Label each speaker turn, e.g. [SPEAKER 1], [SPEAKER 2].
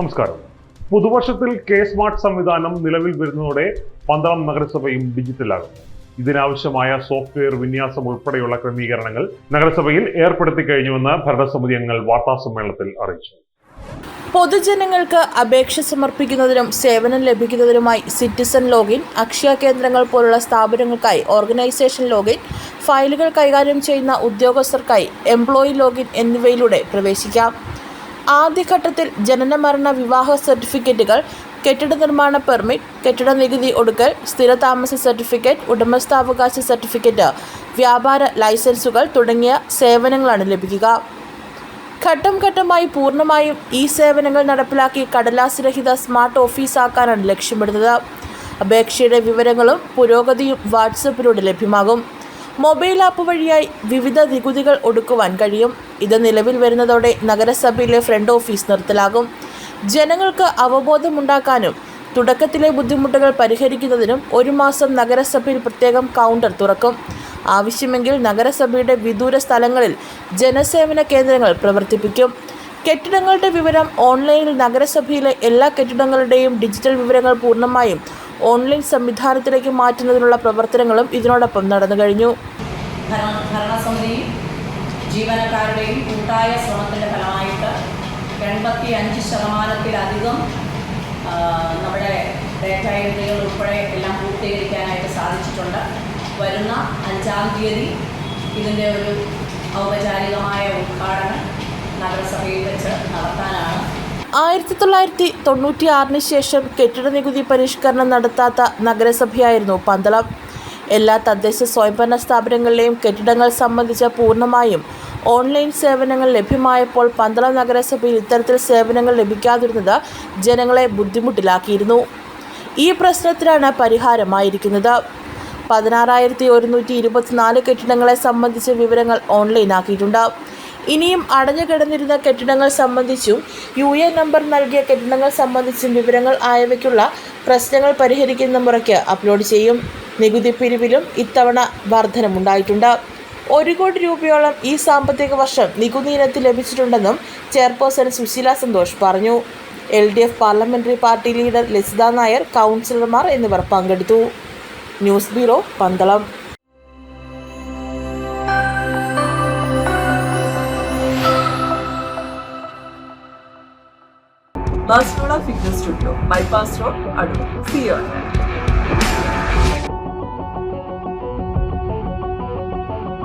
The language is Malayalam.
[SPEAKER 1] നമസ്കാരം. പുതുവർഷത്തിൽ കെ സ്മാർട്ട് സംവിധാനം നിലവിൽ വരുന്നതോടെ പന്തളം നഗരസഭയും ഡിജിറ്റലാകും. ഇതിനാവശ്യമായ സോഫ്റ്റ്വെയർ വിന്യാസം ഉൾപ്പെടെയുള്ള ക്രമീകരണങ്ങൾ നഗരസഭയിൽ ഏർപ്പെടുത്തി കഴിഞ്ഞുവെന്ന് ഭരണസമിതി അംഗങ്ങൾ വാർത്താസമ്മേളനത്തിൽ അറിയിച്ചു.
[SPEAKER 2] പൊതുജനങ്ങൾക്ക് അപേക്ഷ സമർപ്പിക്കുന്നതിനും സേവനം ലഭിക്കുന്നതിനുമായി സിറ്റിസൺ ലോഗിൻ അക്ഷയ കേന്ദ്രങ്ങൾ പോലുള്ള സ്ഥാപനങ്ങൾക്കായി ഓർഗനൈസേഷൻ ലോഗിൻ ഫയലുകൾ കൈകാര്യം ചെയ്യുന്ന ഉദ്യോഗസ്ഥർക്കായി എംപ്ലോയി ലോഗിൻ എന്നിവയിലൂടെ പ്രവേശിക്കാം. ആദ്യഘട്ടത്തിൽ ജനനമരണ വിവാഹ സർട്ടിഫിക്കറ്റുകൾ കെട്ടിട നിർമ്മാണ പെർമിറ്റ് കെട്ടിട നികുതി ഒടുക്കൽ സ്ഥിരതാമസ സർട്ടിഫിക്കറ്റ് ഉടമസ്ഥാവകാശ സർട്ടിഫിക്കറ്റ് വ്യാപാര ലൈസൻസുകൾ തുടങ്ങിയ സേവനങ്ങളാണ് ലഭിക്കുക. ഘട്ടം ഘട്ടമായി പൂർണമായും ഈ സേവനങ്ങൾ നടപ്പിലാക്കി കടലാസരഹിത സ്മാർട്ട് ഓഫീസാക്കാനാണ് ലക്ഷ്യമിടുന്നത്. അപേക്ഷയുടെ വിവരങ്ങളും പുരോഗതിയും വാട്സപ്പിലൂടെ ലഭ്യമാകും. മൊബൈൽ ആപ്പ് വഴിയായി വിവിധ നികുതികൾ ഒടുക്കുവാൻ കഴിയും. ഇത് നിലവിൽ വരുന്നതോടെ നഗരസഭയിലെ ഫ്രണ്ട് ഓഫീസ് നിർത്തലാകും. ജനങ്ങൾക്ക് അവബോധമുണ്ടാക്കാനും തുടക്കത്തിലെ ബുദ്ധിമുട്ടുകൾ പരിഹരിക്കുന്നതിനും ഒരു മാസം നഗരസഭയിൽ പ്രത്യേകം കൗണ്ടർ തുറക്കും. ആവശ്യമെങ്കിൽ നഗരസഭയുടെ വിദൂര സ്ഥലങ്ങളിൽ ജനസേവന കേന്ദ്രങ്ങൾ പ്രവർത്തിപ്പിക്കും. കെട്ടിടങ്ങളുടെ വിവരം ഓൺലൈനിൽ നഗരസഭയിലെ എല്ലാ കെട്ടിടങ്ങളുടെയും ഡിജിറ്റൽ വിവരങ്ങൾ പൂർണമായും ഓൺലൈൻ സംവിധാനത്തിലേക്ക് മാറ്റുന്നതിനുള്ള പ്രവർത്തനങ്ങളും ഇതിനോടൊപ്പം നടന്നു കഴിഞ്ഞു.
[SPEAKER 3] ഭരണ ഭരണസമിതിയും ജീവനക്കാരുടെയും കൂട്ടായ ശ്രമത്തിന്റെ ഫലമായിട്ട് എൺപത്തി അഞ്ച് ശതമാനത്തിലധികം നമ്മുടെ ഡേറ്റ എൻട്രികൾ ഉൾപ്പെടെ എല്ലാം പൂർത്തീകരിക്കാനായിട്ട് സാധിച്ചിട്ടുണ്ട്. വരുന്ന അഞ്ചാം തീയതി ഇതിന്റെ ഒരു ഔപചാരികമായ ഉദ്ഘാടനം നഗരസഭയിൽ വെച്ച് നടത്താനാണ്
[SPEAKER 2] ആയിരത്തി തൊള്ളായിരത്തി തൊണ്ണൂറ്റി ആറിന് ശേഷം കെട്ടിട നികുതി പരിഷ്കരണം നടത്താത്ത നഗരസഭയായിരുന്നു പന്തളം. എല്ലാ തദ്ദേശ സ്വയംഭരണ സ്ഥാപനങ്ങളിലെയും കെട്ടിടങ്ങൾ സംബന്ധിച്ച പൂർണമായും ഓൺലൈൻ സേവനങ്ങൾ ലഭ്യമായപ്പോൾ പന്തളം നഗരസഭയിൽ ഇത്തരത്തിൽ സേവനങ്ങൾ ലഭിക്കാതിരുന്നത് ജനങ്ങളെ ബുദ്ധിമുട്ടിലാക്കിയിരുന്നു. ഈ പ്രശ്നത്തിനാണ് പരിഹാരമായിരിക്കുന്നത്. പതിനാറായിരത്തി ഒരുന്നൂറ്റി ഇരുപത്തിനാല് കെട്ടിടങ്ങളെ സംബന്ധിച്ച വിവരങ്ങൾ ഓൺലൈനാക്കിയിട്ടുണ്ട്. ഇനിയും അടഞ്ഞു കിടന്നിരുന്ന കെട്ടിടങ്ങൾ സംബന്ധിച്ചും യു എ നമ്പർ നൽകിയ കെട്ടിടങ്ങൾ സംബന്ധിച്ചും വിവരങ്ങൾ ആയവയ്ക്കുള്ള പ്രശ്നങ്ങൾ പരിഹരിക്കുന്ന മുറയ്ക്ക് അപ്ലോഡ് ചെയ്യും. നികുതി പിരിവിലും ഇത്തവണ വർധനമുണ്ടായിട്ടുണ്ട്. ഒരു കോടി രൂപയോളം ഈ സാമ്പത്തിക വർഷം നികുതി ഇനത്തിൽ ലഭിച്ചിട്ടുണ്ടെന്നും ചെയർപേഴ്സൺ സുശീല സന്തോഷ് പറഞ്ഞു. L D F parliamentary party leader Lasitha Nair കൗൺസിലർമാർ എന്നിവർ പങ്കെടുത്തു. News bureau Pandalam.
[SPEAKER 4] বাসনোড়া fitness studio bypass road আর সিয়ার